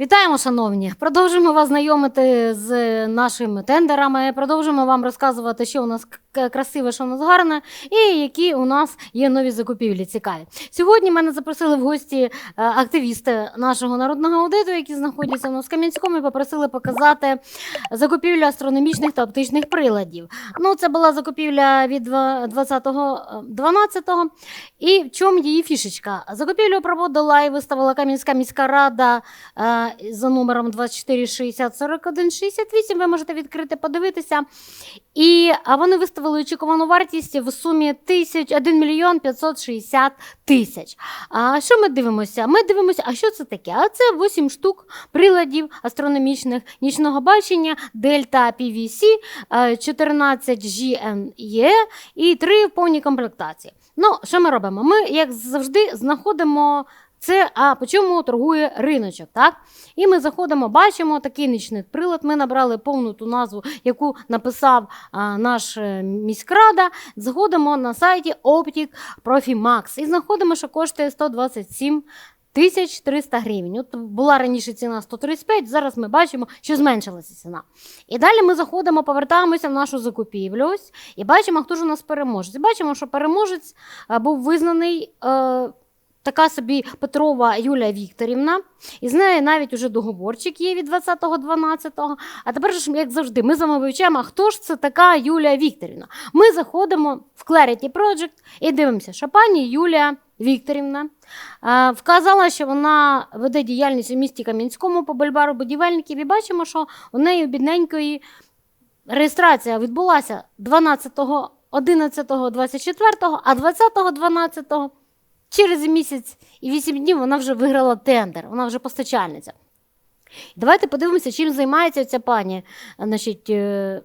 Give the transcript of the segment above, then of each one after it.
Вітаємо, шановні! Продовжуємо вас знайомити з нашими тендерами. Продовжуємо вам розказувати, що у нас красиве, що у нас гарне, і які у нас є нові закупівлі цікаві. Сьогодні мене запросили в гості е, активісти нашого народного аудиту, які знаходяться у нас в Кам'янському, і попросили показати закупівлю астрономічних та оптичних приладів. Ну, це була закупівля від 20.12. І в чому її фішечка? Закупівлю проводила і виставила Кам'янська міська рада е, за номером 2460 41 68. Ви можете відкрити, подивитися. І вони виставили очікувану вартість в сумі тисяч 1 мільйон 560 тисяч. А що ми дивимося? Ми дивимося, а що це таке? А це 8 штук приладів астрономічних нічного бачення Дельта PVC, е, 14 GNE і 3 в повній комплектації. Ну, що ми робимо? Ми, як завжди, знаходимо це, а по чому торгує риночок, так? І ми заходимо, бачимо такий нічний прилад. Ми набрали повну ту назву, яку написав а, наш е, міськрада. Заходимо на сайті Profi Max і знаходимо, що коштує 127 тисяч 300 гривень. От була раніше ціна 135, зараз ми бачимо, що зменшилася ціна. І далі ми заходимо, повертаємося в нашу закупівлю ось, і бачимо, хто ж у нас переможець. Бачимо, що переможець був визнаний. Е, Така собі Петрова Юлія Вікторівна, і з нею навіть уже договорчик є від 20.12. А тепер ж, як завжди, ми з вами вивчаємо, а хто ж це така Юлія Вікторівна. Ми заходимо в Clarity Project і дивимося, що пані Юлія Вікторівна вказала, що вона веде діяльність у місті Кам'янському по бульбару будівельників, і бачимо, що у неї бідненької реєстрація відбулася 12 11 24 а 20 12 через місяць і 8 днів вона вже виграла тендер, вона вже постачальниця. Давайте подивимося, чим займається ця пані значить, е,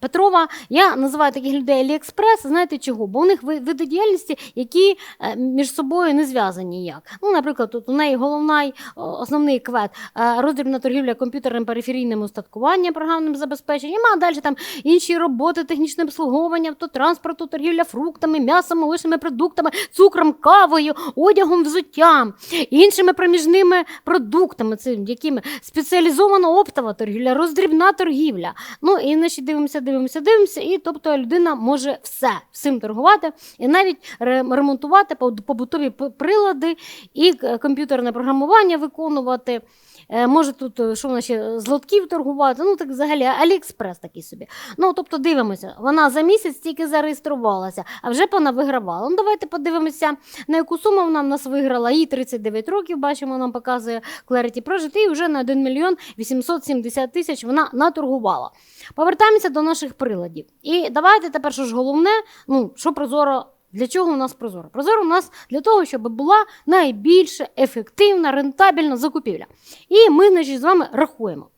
Петрова. Я називаю таких людей Аліекспрес. Знаєте чого? Бо у них ви- види діяльності, які е, між собою не зв'язані ніяк. Ну, наприклад, тут у неї головний основний квет е, роздрібна торгівля комп'ютерним периферійним устаткуванням, програмним забезпеченням, а далі там інші роботи, технічне обслуговування, автотранспорту, торгівля фруктами, м'ясом, молочними продуктами, цукром, кавою, одягом, взуттям, іншими проміжними продуктами, це якими спеціалізована оптова торгівля, роздрібна торгівля. Ну і значить, дивимося, дивимося, дивимося, і тобто людина може все всім торгувати і навіть ремонтувати побутові прилади і е, комп'ютерне програмування виконувати. Е, Може тут е, що вона ще з торгувати, ну так взагалі Аліекспрес такий собі. Ну тобто дивимося, вона за місяць тільки зареєструвалася, а вже вона вигравала. Ну давайте подивимося, на яку суму вона в нас виграла. Їй 39 років, бачимо, нам показує Clarity Project, і вже на 1 мільйон 870 тисяч вона наторгувала. Повертаємося до наших приладів. І давайте тепер, що ж головне, ну що прозоро. Для чого у нас прозоро? Прозоро у нас для того, щоб була найбільш ефективна, рентабельна закупівля. І ми, значить, з вами рахуємо.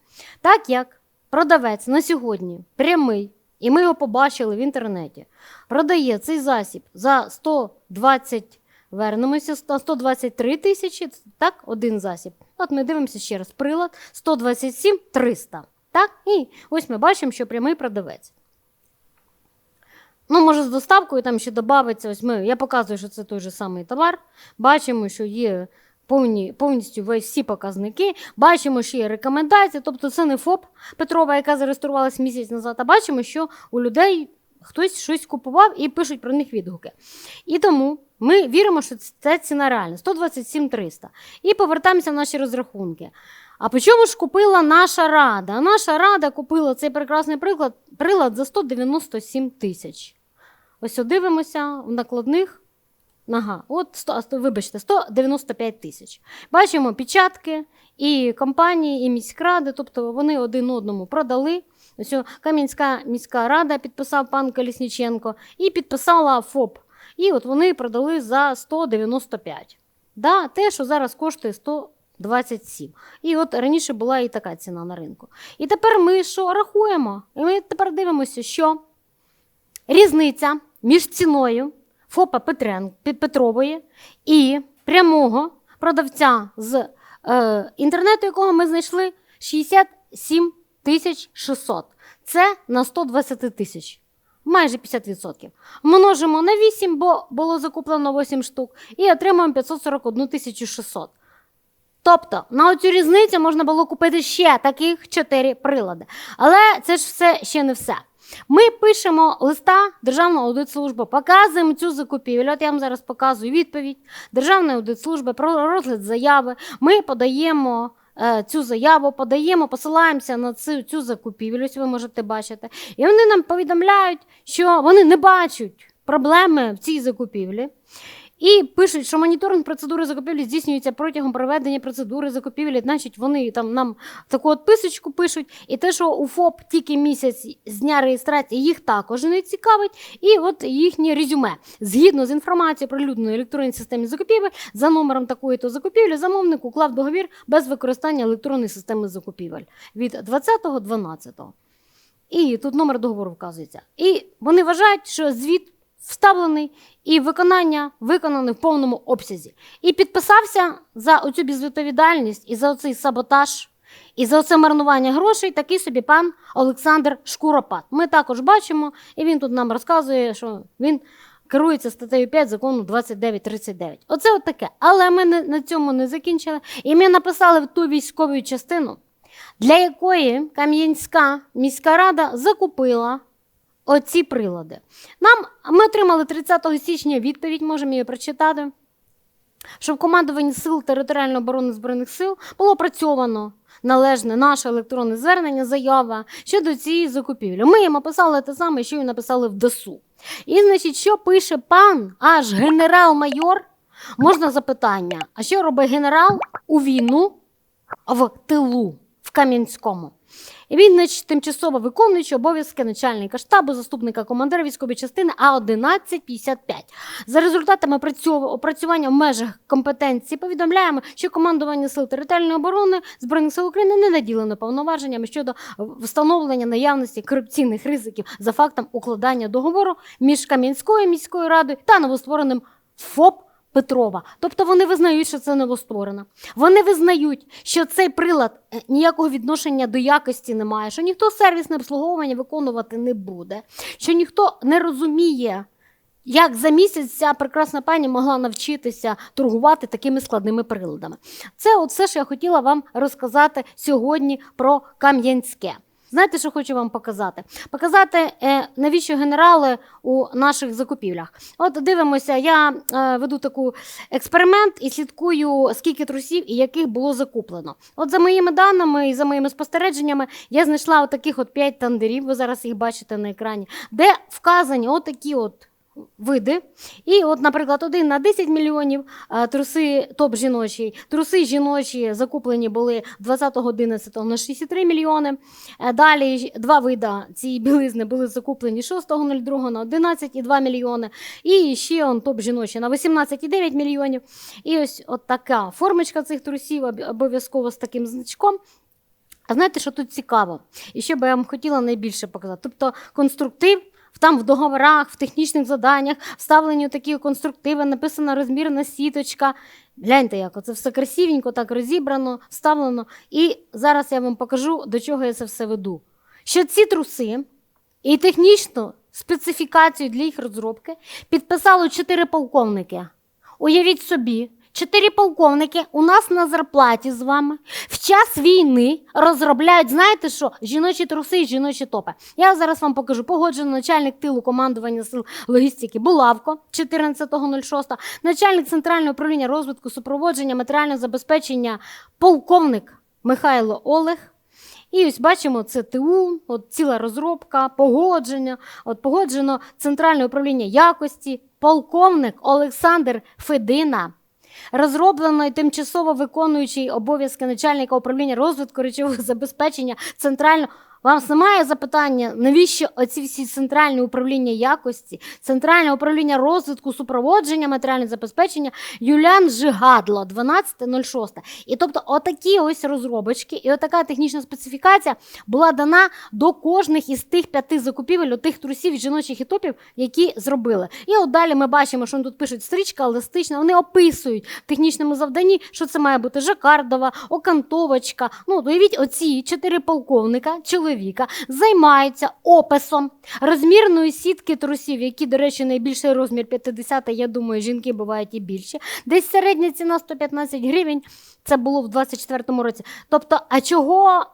Так як продавець на сьогодні прямий, і ми його побачили в інтернеті, продає цей засіб за 120, вернемося, на 123 тисячі, так, один засіб. От ми дивимося ще раз, прилад 127 300. Так? І ось ми бачимо, що прямий продавець. Ну, може, з доставкою там ще додається. Ось ми, я показую, що це той же самий товар. Бачимо, що є повні, повністю весь всі показники. Бачимо, що є рекомендації. Тобто це не ФОП Петрова, яка зареєструвалась місяць назад, а бачимо, що у людей хтось щось купував і пишуть про них відгуки. І тому ми віримо, що це ціна реальна 127 300. І повертаємося в наші розрахунки. А по чому ж купила наша рада? Наша рада купила цей прекрасний приклад, прилад за 197 тисяч. Ось дивимося в накладних. Ага, от 100, вибачте, 195 тисяч. Бачимо печатки і компанії, і міськради, тобто вони один одному продали. Ось Кам'янська міська рада підписав пан Колісніченко і підписала ФОП. І от вони продали за 195. Да, те, що зараз коштує 127. І от раніше була і така ціна на ринку. І тепер ми що рахуємо? І ми тепер дивимося, що різниця між ціною ФОПа Петрен, Петрової і прямого продавця з е, інтернету, якого ми знайшли 67 тисяч 600. Це на 120 тисяч. Майже 50%. Множимо на 8, бо було закуплено 8 штук, і отримуємо 541 тисячу 600. Тобто на оцю різницю можна було купити ще таких чотири прилади. Але це ж все ще не все. Ми пишемо листа Державної аудитслужби, показуємо цю закупівлю. От я вам зараз показую відповідь Державної аудитслужби про розгляд заяви. Ми подаємо е, цю заяву, подаємо, посилаємося на цю, цю закупівлю, ось ви можете бачити. І вони нам повідомляють, що вони не бачать проблеми в цій закупівлі. І пишуть, що моніторинг процедури закупівлі здійснюється протягом проведення процедури закупівлі. Значить, вони там нам таку от писочку пишуть. І те, що у ФОП тільки місяць з дня реєстрації, їх також не цікавить. І от їхнє резюме. Згідно з інформацією про людної електронній системі закупівель, за номером такої то закупівлі, замовник уклав договір без використання електронної системи закупівель від 20.12. І тут номер договору вказується. І вони вважають, що звіт вставлений і виконання виконане в повному обсязі. І підписався за оцю безвідповідальність і за оцей саботаж, і за оце марнування грошей такий собі пан Олександр Шкуропат. Ми також бачимо, і він тут нам розказує, що він. Керується статтею 5 закону 2939. Оце от таке. Але ми на цьому не закінчили. І ми написали в ту військову частину, для якої Кам'янська міська рада закупила оці прилади. Нам ми отримали 30 січня відповідь, можемо її прочитати. Що в командуванні сил територіальної оборони збройних сил було опрацьовано належне наше електронне звернення, заява щодо цієї закупівлі. Ми їм описали те саме, що й написали в ДСУ. І, значить, що пише пан, аж генерал-майор? Можна запитання: а що робить генерал у війну в тилу Кам'янському? Він, тимчасово виконуючий обов'язки начальника штабу, заступника командира військової частини А1155. За результатами опрацювання в межах компетенції повідомляємо, що командування сил територіальної оборони збройних сил України не наділено повноваженнями щодо встановлення наявності корупційних ризиків за фактом укладання договору між Кам'янською міською радою та новоствореним ФОП. Петрова, тобто вони визнають, що це новостворено. Вони визнають, що цей прилад е, ніякого відношення до якості не має, що ніхто сервісне обслуговування виконувати не буде, що ніхто не розуміє, як за місяць ця прекрасна пані могла навчитися торгувати такими складними приладами. Це все, що я хотіла вам розказати сьогодні про Кам'янське. Знаєте, що хочу вам показати? Показати, е, навіщо генерали у наших закупівлях. От дивимося, я е, веду таку експеримент і слідкую, скільки трусів і яких було закуплено. От за моїми даними і за моїми спостереженнями, я знайшла от таких от 5 тандерів, ви зараз їх бачите на екрані, де вказані отакі от. Види. І, от, наприклад, один на 10 мільйонів труси топ жіночий. Труси жіночі закуплені були 20.11 на 63 мільйони. Е, Далі два вида цієї білизни були закуплені 6.02 на 11,2 мільйони. І ще он топ жіночі на 18,9 мільйонів. І ось от така формочка цих трусів обов'язково з таким значком. А знаєте, що тут цікаво? І що би я вам хотіла найбільше показати? Тобто конструктив. Там в договорах, в технічних заданнях вставлені такі конструктиви, написана розмірна сіточка. Гляньте, як це все красивенько, так розібрано, вставлено. І зараз я вам покажу, до чого я це все веду. Що ці труси і технічну специфікацію для їх розробки підписали чотири полковники. Уявіть собі, чотири полковники у нас на зарплаті з вами в час війни розробляють, знаєте що, жіночі труси і жіночі топи. Я зараз вам покажу. Погоджено начальник тилу командування сил логістики Булавко 14.06, начальник центрального управління розвитку супроводження матеріального забезпечення полковник Михайло Олег. І ось бачимо це ТУ, от ціла розробка, погодження. От погоджено Центральне управління якості, полковник Олександр Федина. Розроблено і тимчасово виконуючий обов'язки начальника управління розвитку речового забезпечення центрального. Вам немає запитання, навіщо оці всі центральні управління якості, центральне управління розвитку, супроводження матеріального забезпечення Юлян Жигадло 12.06. І тобто, отакі ось розробочки і отака технічна специфікація була дана до кожних із тих п'яти закупівель, тих трусів жіночих і топів, які зробили. І от далі ми бачимо, що тут пишуть стрічка, еластична. Вони описують в технічному завданні, що це має бути жакардова, окантовочка. Ну, уявіть, оці чотири полковника, чоловіка, чоловіка займаються описом розмірної сітки трусів, які, до речі, найбільший розмір 50, я думаю, жінки бувають і більше. Десь середня ціна 115 гривень. Це було в 24-му році. Тобто, а чого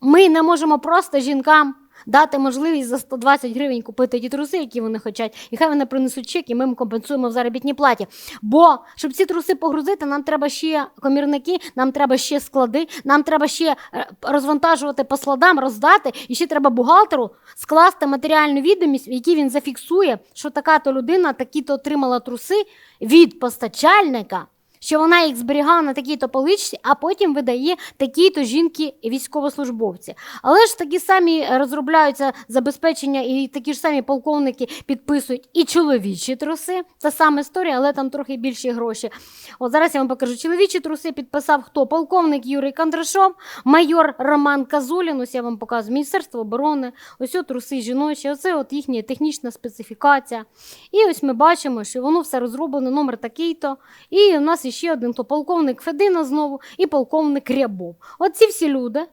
ми не можемо просто жінкам дати можливість за 120 гривень купити ті труси, які вони хочуть, і хай вони принесуть чек, і ми їм компенсуємо в заробітній платі. Бо щоб ці труси погрузити, нам треба ще комірники, нам треба ще склади, нам треба ще е, розвантажувати по складам, роздати, і ще треба бухгалтеру скласти матеріальну відомість, в якій він зафіксує, що така то людина такі-то отримала труси від постачальника що вона їх зберігала на такій-то поличці, а потім видає такі-то жінки військовослужбовці. Але ж такі самі розробляються забезпечення, і такі ж самі полковники підписують і чоловічі труси. Це саме історія, але там трохи більші гроші. От зараз я вам покажу. Чоловічі труси підписав хто? Полковник Юрій Кондрашов, майор Роман Казулін. Ось я вам показую Міністерство оборони. Ось от труси жіночі. Оце от їхня технічна специфікація. І ось ми бачимо, що воно все розроблено, номер такий-то. І у нас ще один то полковник Федина знову і полковник Рябов. Оці всі люди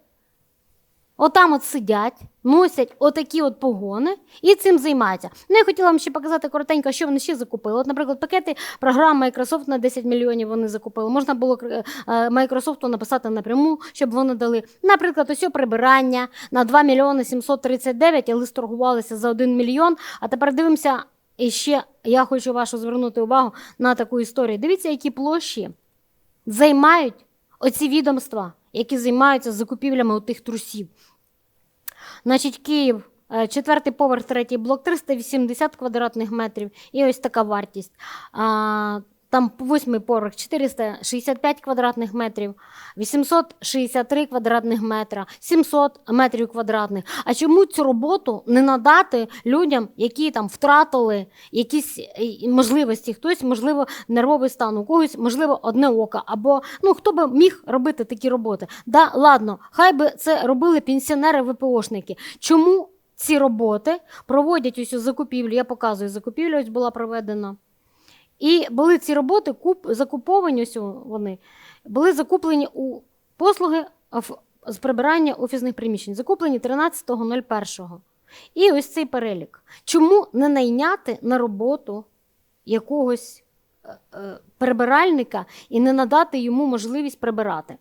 отам от сидять, носять отакі от погони і цим займаються. Ну, я хотіла вам ще показати коротенько, що вони ще закупили. От, наприклад, пакети програм Microsoft на 10 мільйонів вони закупили. Можна було е, Microsoft написати напряму, щоб вони дали. Наприклад, ось прибирання на 2 мільйони 739, але сторгувалися за 1 мільйон. А тепер дивимося. І ще я хочу вашу звернути увагу на таку історію. Дивіться, які площі займають оці відомства, які займаються закупівлями тих трусів. Значить, Київ, е, четвертий поверх, третій блок, 380 квадратних метрів. І ось така вартість. Там восьмий поверх 465 квадратних метрів, 863 квадратних метра, 700 метрів квадратних. А чому цю роботу не надати людям, які там втратили якісь е, можливості? Хтось, можливо, нервовий стан, у когось, можливо, одне око, або ну хто би міг робити такі роботи? Да, ладно, хай би це робили пенсіонери ВПОшники. Чому ці роботи проводять ось у закупівлю? Я показую, закупівля ось була проведена. І були ці роботи куп, закуповані ось вони, були закуплені у послуги в- з прибирання офісних приміщень, закуплені 13.01. І ось цей перелік. Чому не найняти на роботу якогось прибиральника і не надати йому можливість прибирати?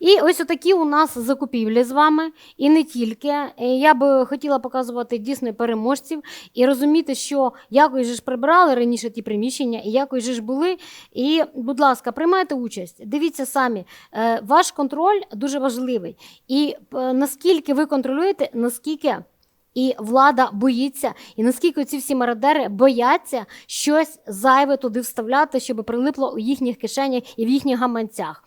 І ось отакі у нас закупівлі з вами, і не тільки. Е, Я би хотіла показувати дійсно переможців і розуміти, що якось же ж прибирали раніше ті приміщення, і якось же ж були. І, будь ласка, приймайте участь, дивіться самі. Е, Ваш контроль дуже важливий. І е, наскільки ви контролюєте, наскільки. І влада боїться, і наскільки ці всі мародери бояться щось зайве туди вставляти, щоб прилипло у їхніх кишенях і в їхніх гаманцях.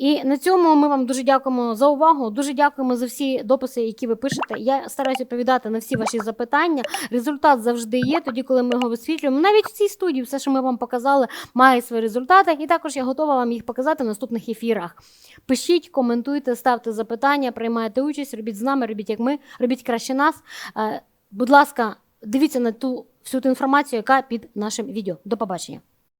І на цьому ми вам дуже дякуємо за увагу. Дуже дякуємо за всі дописи, які ви пишете. Я стараюся відповідати на всі ваші запитання. Результат завжди є, тоді, коли ми його висвітлюємо. Навіть в цій студії все, що ми вам показали, має свої результати. І також я готова вам їх показати в наступних ефірах. Пишіть, коментуйте, ставте запитання, приймайте участь, робіть з нами, робіть як ми, робіть краще нас. Е, Будь ласка, дивіться на ту всю ту інформацію, яка під нашим відео. До побачення.